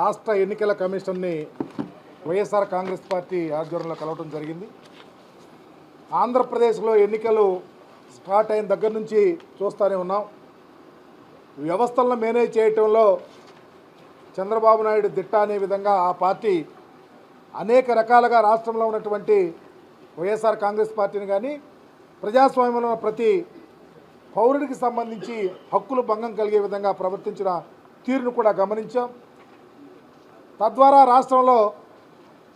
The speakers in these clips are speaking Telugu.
రాష్ట్ర ఎన్నికల కమిషన్ని వైఎస్ఆర్ కాంగ్రెస్ పార్టీ ఆధ్వర్యంలో కలవటం జరిగింది. ఆంధ్రప్రదేశ్లో ఎన్నికలు స్టార్ట్ అయిన దగ్గర నుంచి చూస్తూనే ఉన్నాం. వ్యవస్థలను మేనేజ్ చేయటంలో చంద్రబాబు నాయుడు దిట్ట అనే విధంగా ఆ పార్టీ అనేక రకాలుగా రాష్ట్రంలో ఉన్నటువంటి వైఎస్ఆర్ కాంగ్రెస్ పార్టీని కానీ ప్రజాస్వామ్యంలో ప్రతి పౌరుడికి సంబంధించి హక్కులు భంగం కలిగే విధంగా ప్రవర్తించిన తీరును కూడా గమనించాం. తద్వారా రాష్ట్రంలో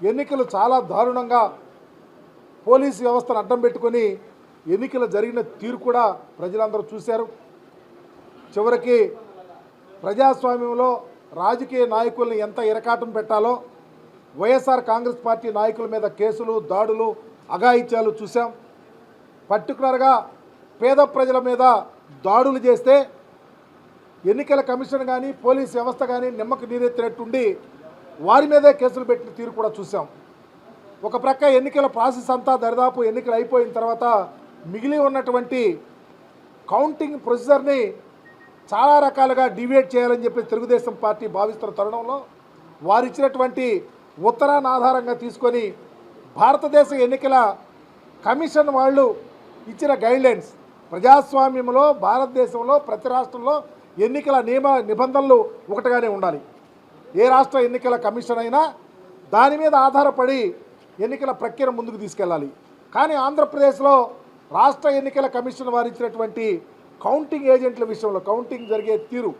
ఎన్నికలు చాలా దారుణంగా పోలీసు వ్యవస్థను అడ్డం పెట్టుకొని ఎన్నికలు జరిగిన తీరు కూడా ప్రజలందరూ చూశారు. చివరికి ప్రజాస్వామ్యంలో రాజకీయ నాయకుల్ని ఎంత ఇరకాటం పెట్టాలో వైఎస్ఆర్ కాంగ్రెస్ పార్టీ నాయకుల మీద కేసులు దాడులు అఘాయిత్యాలు చూసాం పర్టికులర్గా పేద ప్రజల మీద దాడులు చేస్తే ఎన్నికల కమిషన్ కానీ పోలీస్ వ్యవస్థ కానీ నిమ్మకు నీరెత్తినట్టుండి వారి మీదే కేసులు పెట్టిన తీరు కూడా చూసాం. ఒక ప్రక్క ఎన్నికల ప్రాసెస్ అంతా దరిదాపు ఎన్నికలు అయిపోయిన తర్వాత మిగిలి ఉన్నటువంటి కౌంటింగ్ ప్రొసీజర్ని చాలా రకాలుగా డివేట్ చేయాలని చెప్పి తెలుగుదేశం పార్టీ భావిస్తున్న తరుణంలో వారు ఇచ్చినటువంటి ఉత్తరాన్ని ఆధారంగా తీసుకొని భారతదేశ ఎన్నికల కమిషన్ వాళ్ళు ఇచ్చిన గైడ్లైన్స్ ప్రజాస్వామ్యంలో భారతదేశంలో ప్రతి రాష్ట్రంలో ఎన్నికల నియమ నిబంధనలు ఒకటిగానే ఉండాలి. ఏ రాష్ట్ర ఎన్నికల కమిషన్ అయినా దాని మీద ఆధారపడి ఎన్నికల ప్రక్రియ ముందుకు తీసుకెళ్ళాలి. కానీ ఆంధ్రప్రదేశ్లో రాష్ట్ర ఎన్నికల కమిషన్ వారించినటువంటి కౌంటింగ్ ఏజెంట్ల విషయంలో కౌంటింగ్ జరిగే తీరు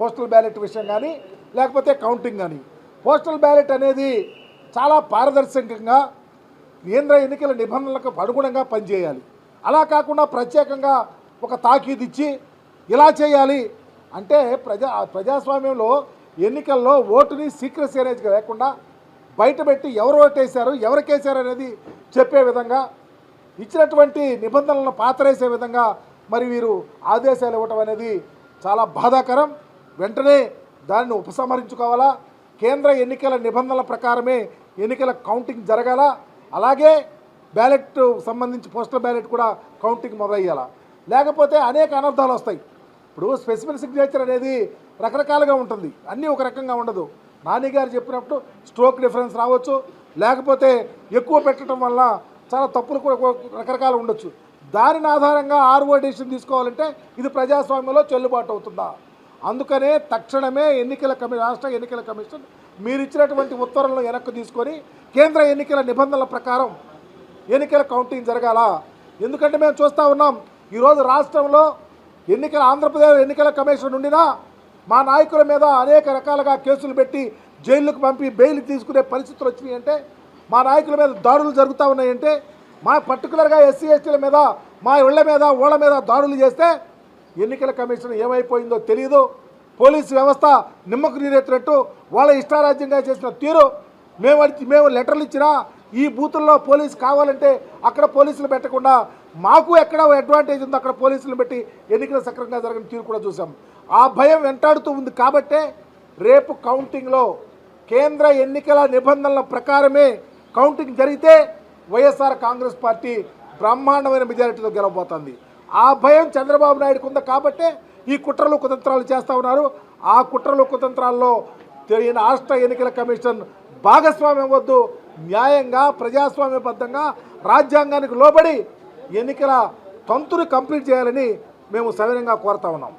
పోస్టల్ బ్యాలెట్ విషయం కానీ లేకపోతే కౌంటింగ్ కానీ. పోస్టల్ బ్యాలెట్ అనేది చాలా పారదర్శకంగా కేంద్ర ఎన్నికల నిబంధనలకు అనుగుణంగా పనిచేయాలి. అలా కాకుండా ప్రత్యేకంగా ఒక తాకీదిచ్చి ఇలా చేయాలి అంటే ప్రజా ప్రజాస్వామ్యంలో ఎన్నికల్లో ఓటుని సీక్రెసీ అనేది లేకుండా బయటపెట్టి ఎవరు ఓటేశారు ఎవరికేశారు అనేది చెప్పే విధంగా ఇచ్చినటువంటి నిబంధనలను పాతరేసే విధంగా మరి వీరు ఆదేశాలు ఇవ్వటం అనేది చాలా బాధాకరం. వెంటనే దానిని ఉపసంహరించుకోవాలా? కేంద్ర ఎన్నికల నిబంధనల ప్రకారమే ఎన్నికల కౌంటింగ్ జరగాల? అలాగే బ్యాలెట్ సంబంధించి పోస్టల్ బ్యాలెట్ కూడా కౌంటింగ్ మొదలయ్యాలా? లేకపోతే అనేక అనర్థాలు వస్తాయి. ఇప్పుడు స్పెసిఫిక్ సిగ్నేచర్ అనేది రకరకాలుగా ఉంటుంది. అన్నీ ఒక రకంగా ఉండదు. నాని గారు చెప్పినప్పుడు స్ట్రోక్ డిఫరెన్స్ రావచ్చు. లేకపోతే ఎక్కువ పెట్టడం వల్ల చాలా తప్పులు కూడా రకరకాలు ఉండొచ్చు. దానిని ఆధారంగా ఆర్ఓ డెసిషన్ తీసుకోవాలంటే ఇది ప్రజాస్వామ్యంలో చెల్లుబాటు అవుతుందా? అందుకనే తక్షణమే ఎన్నికల కమి రాష్ట్ర ఎన్నికల కమిషన్ మీరు ఇచ్చినటువంటి ఉత్తర్వులను వెనక్కి తీసుకొని కేంద్ర ఎన్నికల నిబంధనల ప్రకారం ఎన్నికల కౌంటింగ్ జరగాల? ఎందుకంటే మేము చూస్తూ ఉన్నాం ఈరోజు రాష్ట్రంలో ఎన్నికల ఆంధ్రప్రదేశ్ ఎన్నికల కమిషన్ ఉండినా మా నాయకుల మీద అనేక రకాలుగా కేసులు పెట్టి జైళ్ళకు పంపి బెయిల్ తీసుకునే పరిస్థితులు వచ్చినాయి అంటే మా నాయకుల మీద దాడులు జరుగుతూ ఉన్నాయంటే మా పర్టికులర్గా ఎస్సీ ఎస్టీల మీద మా ఇళ్ళ మీద ఓళ్ళ మీద దాడులు చేస్తే ఎన్నికల కమిషన్ ఏమైపోయిందో తెలియదు పోలీసు వ్యవస్థ నిమ్మకు నీరెత్తినట్టు వాళ్ళ ఇష్టారాజ్యంగా చేసిన తీరు మేము మేము లెటర్లు ఇచ్చినా ఈ బూతుల్లో పోలీసు కావాలంటే అక్కడ పోలీసులు పెట్టకుండా మాకు ఎక్కడ అడ్వాంటేజ్ ఉందో అక్కడ పోలీసులు పెట్టి ఎన్నికలు సక్రమంగా జరగని తీరు కూడా చూసాం. ఆ భయం వెంటాడుతూ ఉంది కాబట్టే రేపు కౌంటింగ్లో కేంద్ర ఎన్నికల నిబంధనల ప్రకారమే కౌంటింగ్ జరిగితే వైఎస్ఆర్ కాంగ్రెస్ పార్టీ బ్రహ్మాండమైన మెజారిటీతో గెలవబోతోంది. ఆ భయం చంద్రబాబు నాయుడుకు ఉంది కాబట్టే ఈ కుట్రలు కుతంత్రాలు చేస్తూ ఉన్నారు. ఆ కుట్రలు కుతంత్రాల్లో తెలియని రాష్ట్ర ఎన్నికల కమిషన్ భాగస్వామ్యం వద్దు. న్యాయంగా ప్రజాస్వామ్యబద్ధంగా రాజ్యాంగానికి లోబడి ఎన్నికల తంతుని కంప్లీట్ చేయాలని మేము సవినంగా కోరుతా ఉన్నాం.